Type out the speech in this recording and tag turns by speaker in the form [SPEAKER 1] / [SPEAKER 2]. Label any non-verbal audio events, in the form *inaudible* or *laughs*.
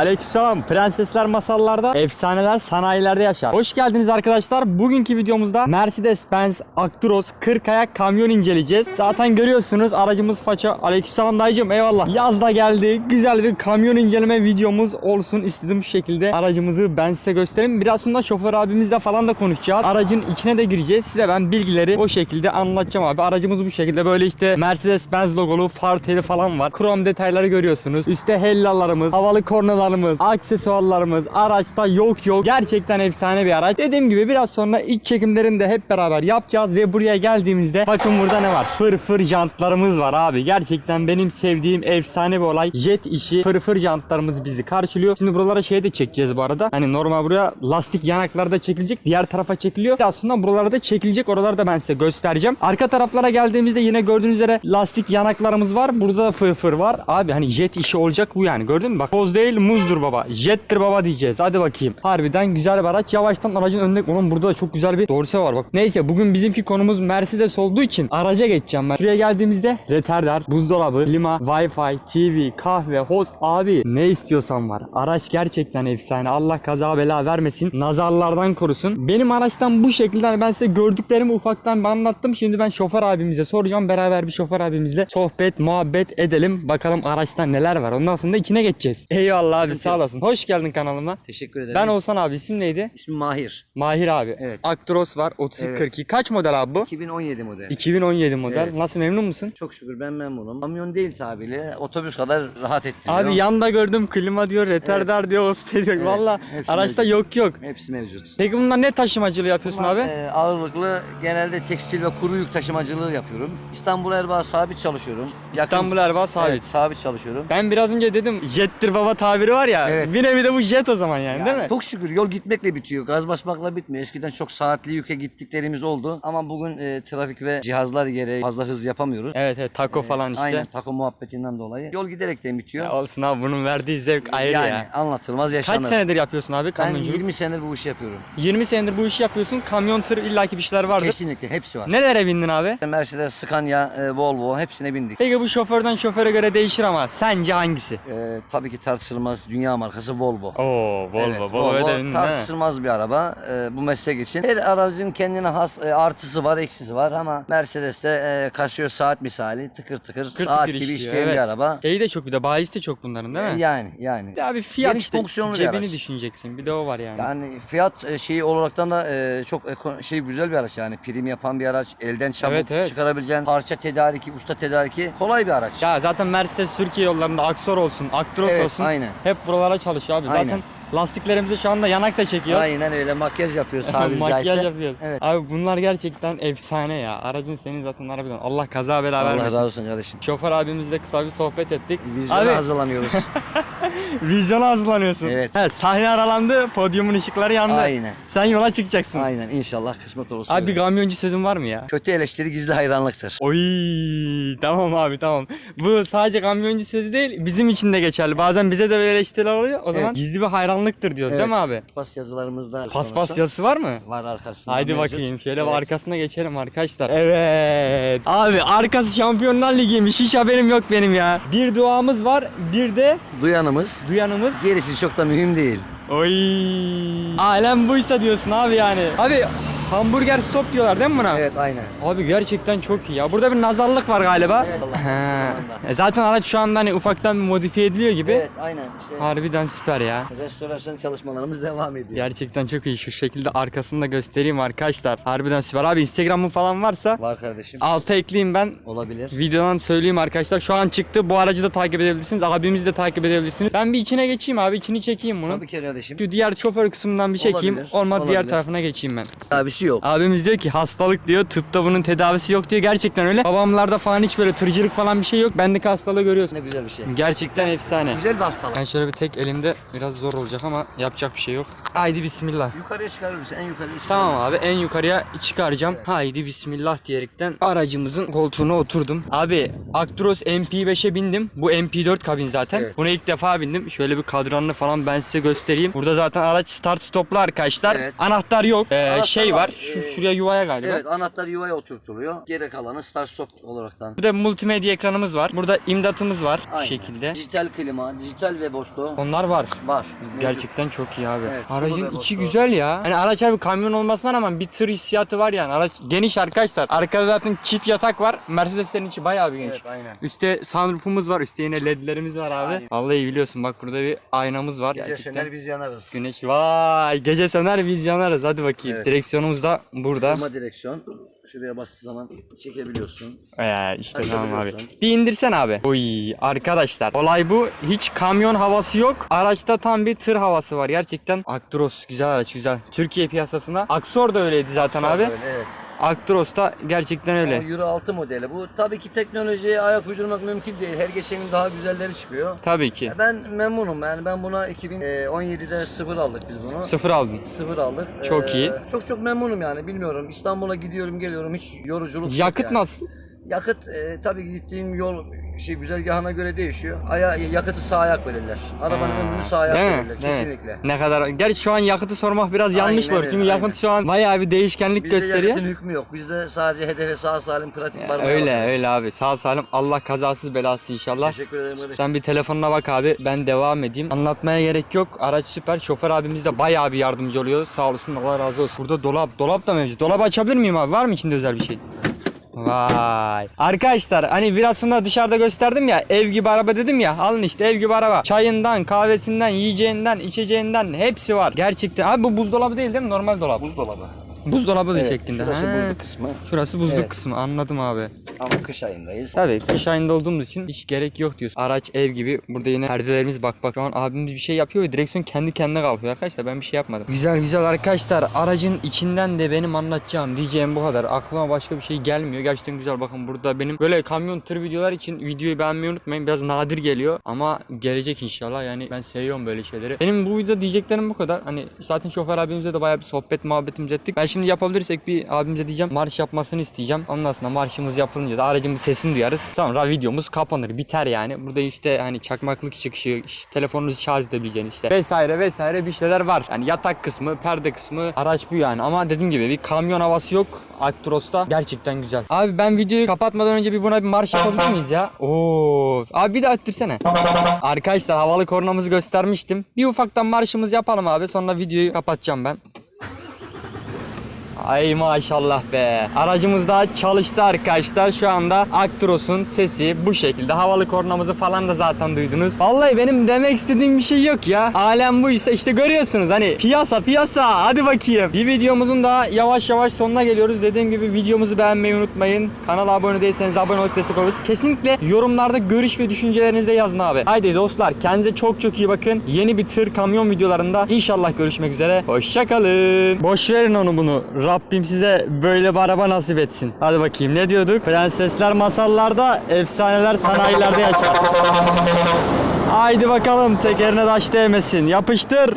[SPEAKER 1] Aleykümselam. Prensesler masallarda, efsaneler sanayilerde yaşar. Hoş geldiniz arkadaşlar. Bugünkü videomuzda Mercedes-Benz Actros 40 ayak kamyon inceleyeceğiz. Zaten görüyorsunuz aracımız faça. Aleykümselam dayıcım eyvallah. Yaz da geldi. Güzel bir kamyon inceleme videomuz olsun istedim şu şekilde. Aracımızı ben size göstereyim. Biraz sonra şoför abimizle falan da konuşacağız. Aracın içine de gireceğiz. Size ben bilgileri o şekilde anlatacağım abi. Aracımız bu şekilde böyle işte Mercedes-Benz logolu far teli falan var. Krom detayları görüyorsunuz. Üstte hellalarımız, havalı kornalarımız, aksesuarlarımız, araçta yok yok. Gerçekten efsane bir araç. Dediğim gibi biraz sonra iç çekimlerini de hep beraber yapacağız ve buraya geldiğimizde bakın burada ne var? Fır fır jantlarımız var abi. Gerçekten benim sevdiğim efsane bir olay. Jet işi fır fır jantlarımız bizi karşılıyor. Şimdi buralara şey de çekeceğiz bu arada. Hani normal buraya lastik yanaklarda çekilecek. Diğer tarafa çekiliyor. Aslında buralarda çekilecek. Oraları da ben size göstereceğim. Arka taraflara geldiğimizde yine gördüğünüz üzere lastik yanaklarımız var. Burada da fır fır var. Abi hani jet işi olacak bu yani. Gördün mü? Bak toz değil muzdur baba. Jettir baba diyeceğiz. Hadi bakayım. Harbiden güzel bir araç. Yavaştan aracın önünde. Oğlum burada da çok güzel bir dorse var bak. Neyse bugün bizimki konumuz Mercedes olduğu için araca geçeceğim ben. Şuraya geldiğimizde retarder, buzdolabı, klima, wifi, TV, kahve, host abi ne istiyorsan var. Araç gerçekten efsane. Allah kaza bela vermesin. Nazarlardan korusun. Benim araçtan bu şekilde hani ben size gördüklerimi ufaktan anlattım. Şimdi ben şoför abimize soracağım. Beraber bir şoför abimizle sohbet, muhabbet edelim. Bakalım araçta neler var. Ondan sonra içine geçeceğiz. Eyvallah abi sağ olasın. Hoş geldin kanalıma.
[SPEAKER 2] Teşekkür ederim.
[SPEAKER 1] Ben Oğuzhan abi isim neydi?
[SPEAKER 2] İsmim Mahir.
[SPEAKER 1] Mahir abi.
[SPEAKER 2] Evet.
[SPEAKER 1] Actros var 3242. Kaç model abi bu?
[SPEAKER 2] 2017 model.
[SPEAKER 1] 2017 model.
[SPEAKER 2] Evet.
[SPEAKER 1] Nasıl memnun musun?
[SPEAKER 2] Çok şükür ben memnunum. Kamyon değil tabiyle otobüs kadar rahat ettiriyor.
[SPEAKER 1] Abi yanda gördüm klima diyor, retarder diyor, host diyor.
[SPEAKER 2] Evet,
[SPEAKER 1] Valla araçta
[SPEAKER 2] mevcut.
[SPEAKER 1] yok yok.
[SPEAKER 2] Hepsi mevcut.
[SPEAKER 1] Peki bunlar ne taşımacılığı yapıyorsun abi?
[SPEAKER 2] Ee, ağırlıklı genelde tekstil ve kuru yük taşımacılığı yapıyorum. İstanbul Erbaa sabit çalışıyorum. Yakın-
[SPEAKER 1] İstanbul Erbaa sabit.
[SPEAKER 2] Evet, sabit çalışıyorum.
[SPEAKER 1] Ben biraz önce dedim jettir baba tabiri var ya.
[SPEAKER 2] Evet.
[SPEAKER 1] Bir nevi de bu jet o zaman yani, değil mi?
[SPEAKER 2] Çok şükür yol gitmekle bitiyor. Gaz basmakla bitmiyor. Eskiden çok saatli yüke gittiklerimiz oldu. Ama bugün e, trafik ve cihazlar gereği fazla hız yapamıyoruz.
[SPEAKER 1] Evet evet taco falan işte.
[SPEAKER 2] Aynen tako muhabbetinden dolayı. Yol giderekten bitiyor.
[SPEAKER 1] Ya olsun abi bunun verdiği zevk ayrı
[SPEAKER 2] yani
[SPEAKER 1] ya.
[SPEAKER 2] anlatılmaz yaşanır.
[SPEAKER 1] Kaç senedir yapıyorsun abi
[SPEAKER 2] Ben
[SPEAKER 1] kamyonculuk?
[SPEAKER 2] 20 senedir bu işi yapıyorum.
[SPEAKER 1] 20 senedir bu işi yapıyorsun. Kamyon tır illaki bir şeyler vardır.
[SPEAKER 2] Kesinlikle hepsi var.
[SPEAKER 1] Nelere bindin abi?
[SPEAKER 2] Mercedes, Scania, e, Volvo hepsine bindik.
[SPEAKER 1] Peki bu şoförden şoföre göre değişir ama sence hangisi?
[SPEAKER 2] E, tabii ki tartışılmaz dünya markası Volvo.
[SPEAKER 1] Oo Volvo.
[SPEAKER 2] Evet,
[SPEAKER 1] değil mi?
[SPEAKER 2] tartışılmaz bir araba e, bu meslek için. Her aracın kendine has e, artısı var, eksisi var ama Mercedes'te e, kasıyor saat misali tıkır tıkır,
[SPEAKER 1] Kır
[SPEAKER 2] saat
[SPEAKER 1] tıkır
[SPEAKER 2] gibi
[SPEAKER 1] işliyor,
[SPEAKER 2] işleyen bir
[SPEAKER 1] evet.
[SPEAKER 2] araba.
[SPEAKER 1] Şeyi de çok bir de bahis de çok bunların değil mi?
[SPEAKER 2] E, yani yani.
[SPEAKER 1] Bir de abi fiyat
[SPEAKER 2] Geniş
[SPEAKER 1] işte
[SPEAKER 2] fonksiyonlu bir
[SPEAKER 1] cebini
[SPEAKER 2] araç.
[SPEAKER 1] düşüneceksin. Bir de o var yani.
[SPEAKER 2] Yani fiyat e, şeyi olaraktan da e, çok eko- şey güzel bir araç yani prim yapan bir araç, elden çabuk
[SPEAKER 1] Evet, evet.
[SPEAKER 2] çıkarabileceğin parça tedariki, usta tedariki kolay bir araç.
[SPEAKER 1] Ya zaten Mercedes Türkiye yollarında Aksor olsun, Actros
[SPEAKER 2] Evet,
[SPEAKER 1] olsun.
[SPEAKER 2] aynen.
[SPEAKER 1] Hep buralara çalışıyor abi. Zaten
[SPEAKER 2] Aynen.
[SPEAKER 1] lastiklerimizi şu anda yanak da çekiyoruz.
[SPEAKER 2] Aynen öyle makyaj yapıyoruz *laughs* tabiri
[SPEAKER 1] Makyaj
[SPEAKER 2] caizse.
[SPEAKER 1] yapıyoruz.
[SPEAKER 2] Evet.
[SPEAKER 1] Abi bunlar gerçekten efsane ya. Aracın senin zaten harbiden Allah kaza bela
[SPEAKER 2] Allah
[SPEAKER 1] vermesin.
[SPEAKER 2] razı olsun kardeşim.
[SPEAKER 1] Şoför abimizle kısa bir sohbet ettik.
[SPEAKER 2] Vizyona
[SPEAKER 1] Abi
[SPEAKER 2] hazırlanıyoruz. *laughs* *laughs*
[SPEAKER 1] vizyona hazırlanıyorsun.
[SPEAKER 2] Evet.
[SPEAKER 1] sahne aralandı, podyumun ışıkları yandı.
[SPEAKER 2] Aynen.
[SPEAKER 1] Sen yola çıkacaksın.
[SPEAKER 2] Aynen inşallah kısmet olursa.
[SPEAKER 1] Abi
[SPEAKER 2] öyle.
[SPEAKER 1] kamyoncu sözün var mı ya?
[SPEAKER 2] Kötü eleştiri gizli hayranlıktır.
[SPEAKER 1] Oy tamam abi tamam. Bu sadece kamyoncu sözü değil bizim için de geçerli. Bazen bize de böyle eleştiriler oluyor. O zaman
[SPEAKER 2] Evet.
[SPEAKER 1] gizli bir hayranlıktır diyoruz değil mi abi?
[SPEAKER 2] Pas yazılarımızda
[SPEAKER 1] Paspas yazısı var mı?
[SPEAKER 2] var arkasında.
[SPEAKER 1] Haydi
[SPEAKER 2] mevcut.
[SPEAKER 1] bakayım şöyle
[SPEAKER 2] Evet.
[SPEAKER 1] arkasına geçelim arkadaşlar. Evet. Abi arkası Şampiyonlar Ligi'ymiş. Hiç haberim yok benim ya. Bir duamız var. Bir de
[SPEAKER 2] Duyanımız.
[SPEAKER 1] Duyanımız.
[SPEAKER 2] Gerisi çok da mühim değil.
[SPEAKER 1] Oy. Alem buysa diyorsun abi yani. Abi hamburger stop diyorlar değil mi buna?
[SPEAKER 2] Evet aynen.
[SPEAKER 1] Abi gerçekten çok iyi ya. Burada bir nazarlık var galiba.
[SPEAKER 2] Evet,
[SPEAKER 1] He. E zaten araç şu anda hani ufaktan modifiye ediliyor gibi.
[SPEAKER 2] Evet aynen işte
[SPEAKER 1] Harbiden süper ya.
[SPEAKER 2] restorasyon çalışmalarımız devam ediyor.
[SPEAKER 1] Gerçekten çok iyi. Şu şekilde arkasını da göstereyim arkadaşlar. Harbiden süper. Abi Instagram'ın falan varsa
[SPEAKER 2] Var kardeşim.
[SPEAKER 1] alta ekleyeyim ben.
[SPEAKER 2] Olabilir.
[SPEAKER 1] Videodan söyleyeyim arkadaşlar. Şu an çıktı. Bu aracı da takip edebilirsiniz. Abimizi de takip edebilirsiniz. Ben bir içine geçeyim abi. içini çekeyim bunu.
[SPEAKER 2] Tabii ki kardeşim.
[SPEAKER 1] Şu diğer şoför kısmından bir çekeyim.
[SPEAKER 2] Olabilir,
[SPEAKER 1] Olmadı diğer
[SPEAKER 2] olabilir.
[SPEAKER 1] tarafına geçeyim ben.
[SPEAKER 2] Abisi yok.
[SPEAKER 1] Abimiz diyor ki hastalık diyor. Tıpta bunun tedavisi yok diyor. Gerçekten öyle. Babamlarda falan hiç böyle tırcılık falan bir şey yok. Bendeki hastalığı görüyorsun.
[SPEAKER 2] Ne güzel bir şey.
[SPEAKER 1] Gerçekten efsane.
[SPEAKER 2] Güzel bir hastalık.
[SPEAKER 1] Ben şöyle bir tek elimde biraz zor olacak ama yapacak bir şey yok. Haydi bismillah.
[SPEAKER 2] Yukarıya çıkarır mısın? En yukarıya çıkarır
[SPEAKER 1] Tamam abi en yukarıya çıkaracağım. Haydi bismillah diyerekten aracımızın koltuğuna oturdum. Abi Actros MP5'e bindim. Bu MP4 kabin zaten.
[SPEAKER 2] Evet.
[SPEAKER 1] Buna ilk defa bindim. Şöyle bir kadranını falan ben size göstereyim. Burada zaten araç start stoplu arkadaşlar.
[SPEAKER 2] Evet.
[SPEAKER 1] Anahtar yok. Ee,
[SPEAKER 2] Anahtar
[SPEAKER 1] şey var. Şu şuraya yuvaya galiba.
[SPEAKER 2] Evet anahtar yuvaya oturtuluyor. Geri kalanı start stop olaraktan.
[SPEAKER 1] Bir de multimedya ekranımız var. Burada imdatımız var bu
[SPEAKER 2] Aynen.
[SPEAKER 1] şekilde.
[SPEAKER 2] Dijital klima, dijital web hostu
[SPEAKER 1] Onlar var.
[SPEAKER 2] var. Mevcut.
[SPEAKER 1] Gerçekten çok iyi abi.
[SPEAKER 2] Evet, sulu
[SPEAKER 1] Aracın
[SPEAKER 2] ve
[SPEAKER 1] içi güzel ya. Hani araç abi kamyon olmasına rağmen bir tır hissiyatı var yani. Araç geniş arkadaşlar. Arkada zaten çift yatak var. Mercedeslerin içi bayağı bir geniş.
[SPEAKER 2] Evet aynen.
[SPEAKER 1] Üste sunroofumuz var. Üstte yine ledlerimiz var abi.
[SPEAKER 2] Aynen.
[SPEAKER 1] Vallahi biliyorsun bak burada bir aynamız var.
[SPEAKER 2] Gece
[SPEAKER 1] Gerçekten.
[SPEAKER 2] biz yanarız.
[SPEAKER 1] Güneş vay gece söner biz yanarız hadi bakayım.
[SPEAKER 2] Evet.
[SPEAKER 1] Direksiyonumuz da burada.
[SPEAKER 2] Kırma direksiyon. Şuraya bastığı zaman çekebiliyorsun.
[SPEAKER 1] Ee, işte tamam abi. Bir indirsen abi. Oy arkadaşlar olay bu. Hiç kamyon havası yok. Araçta tam bir tır havası var. Gerçekten Actros güzel araç güzel. Türkiye piyasasında. Aksor da öyleydi zaten abi.
[SPEAKER 2] Öyle, evet.
[SPEAKER 1] Actros da gerçekten
[SPEAKER 2] O
[SPEAKER 1] öyle.
[SPEAKER 2] Euro 6 modeli. Bu tabii ki teknolojiye ayak uydurmak mümkün değil. Her geçen gün daha güzelleri çıkıyor.
[SPEAKER 1] Tabii ki.
[SPEAKER 2] Ben memnunum yani ben buna 2017'de sıfır aldık biz bunu.
[SPEAKER 1] Sıfır aldın.
[SPEAKER 2] Sıfır aldık.
[SPEAKER 1] Çok iyi.
[SPEAKER 2] Çok çok memnunum yani bilmiyorum. İstanbul'a gidiyorum geliyorum hiç yoruculuk yok
[SPEAKER 1] Yakıt
[SPEAKER 2] yani.
[SPEAKER 1] nasıl?
[SPEAKER 2] Yakıt e, tabii gittiğim yol şey güzergahına göre değişiyor. Aya, yakıtı sağ ayak verirler. Arabanın ömrünü sağ ayak
[SPEAKER 1] Değil mi?
[SPEAKER 2] verirler
[SPEAKER 1] Değil mi?
[SPEAKER 2] kesinlikle.
[SPEAKER 1] Ne kadar gerçi şu an yakıtı sormak biraz yanlış
[SPEAKER 2] Aynen
[SPEAKER 1] olur.
[SPEAKER 2] öyle,
[SPEAKER 1] Çünkü yakıt şu an bayağı bir değişkenlik
[SPEAKER 2] Bizde
[SPEAKER 1] gösteriyor.
[SPEAKER 2] yakıtın hükmü yok. Bizde sadece hedefe sağ salim pratik var.
[SPEAKER 1] Öyle öyle abi. Sağ salim Allah kazasız belasız inşallah.
[SPEAKER 2] Teşekkür ederim. kardeşim.
[SPEAKER 1] Sen bir telefonuna bak abi. Ben devam edeyim. Anlatmaya gerek yok. Araç süper. Şoför abimiz de bayağı bir yardımcı oluyor. Sağ olasın. Allah razı olsun. Burada dolap. Dolap da mevcut. Dolabı açabilir miyim abi? Var mı içinde özel bir şey? Vay. Arkadaşlar hani virasında dışarıda gösterdim ya ev gibi araba dedim ya alın işte ev gibi araba. Çayından, kahvesinden, yiyeceğinden, içeceğinden hepsi var. Gerçekten. Abi bu buzdolabı değil değil mi? Normal dolap.
[SPEAKER 2] Buzdolabı.
[SPEAKER 1] Buzdolabı
[SPEAKER 2] Evet,
[SPEAKER 1] şeklinde.
[SPEAKER 2] şurası
[SPEAKER 1] Ha.
[SPEAKER 2] buzlu kısmı.
[SPEAKER 1] Şurası buzluk
[SPEAKER 2] Evet.
[SPEAKER 1] kısmı anladım abi.
[SPEAKER 2] Ama kış ayındayız.
[SPEAKER 1] Tabii kış ayında olduğumuz için hiç gerek yok diyorsun. Araç ev gibi. Burada yine perdelerimiz bak bak. Şu an abimiz bir şey yapıyor ve direksiyon kendi kendine kalkıyor arkadaşlar. Ben bir şey yapmadım. Güzel güzel arkadaşlar. Aracın içinden de benim anlatacağım diyeceğim bu kadar. Aklıma başka bir şey gelmiyor. Gerçekten güzel. Bakın burada benim böyle kamyon tır videolar için videoyu beğenmeyi unutmayın. Biraz nadir geliyor ama gelecek inşallah. Yani ben seviyorum böyle şeyleri. Benim bu videoda diyeceklerim bu kadar. Hani zaten şoför abimizle de bayağı bir sohbet muhabbetimiz ettik. Ben şimdi yapabilirsek bir abimize diyeceğim. Marş yapmasını isteyeceğim. Ondan sonra marşımız yapılınca da aracın sesini duyarız. Sonra videomuz kapanır. Biter yani. Burada işte hani çakmaklık çıkışı, işte telefonunuzu şarj edebileceğiniz işte vesaire vesaire bir şeyler var. Yani yatak kısmı, perde kısmı araç bu yani. Ama dediğim gibi bir kamyon havası yok. Actros'ta gerçekten güzel. Abi ben videoyu kapatmadan önce bir buna bir marş yapabilir miyiz ya? Oo. Abi bir de ettirsene. Arkadaşlar havalı kornamızı göstermiştim. Bir ufaktan marşımızı yapalım abi. Sonra videoyu kapatacağım ben. Ay maşallah be. Aracımız da çalıştı arkadaşlar. Şu anda Actros'un sesi bu şekilde. Havalı kornamızı falan da zaten duydunuz. Vallahi benim demek istediğim bir şey yok ya. Alem buysa işte görüyorsunuz hani piyasa piyasa. Hadi bakayım. Bir videomuzun da yavaş yavaş sonuna geliyoruz. Dediğim gibi videomuzu beğenmeyi unutmayın. Kanala abone değilseniz abone olup destek oluruz. Kesinlikle yorumlarda görüş ve düşüncelerinizi de yazın abi. Haydi dostlar kendinize çok çok iyi bakın. Yeni bir tır kamyon videolarında inşallah görüşmek üzere. Hoşçakalın. Boş verin onu bunu. Rabbim size böyle bir araba nasip etsin. Hadi bakayım ne diyorduk? Prensesler masallarda, efsaneler sanayilerde yaşar. Haydi bakalım tekerine taş değmesin. Yapıştır.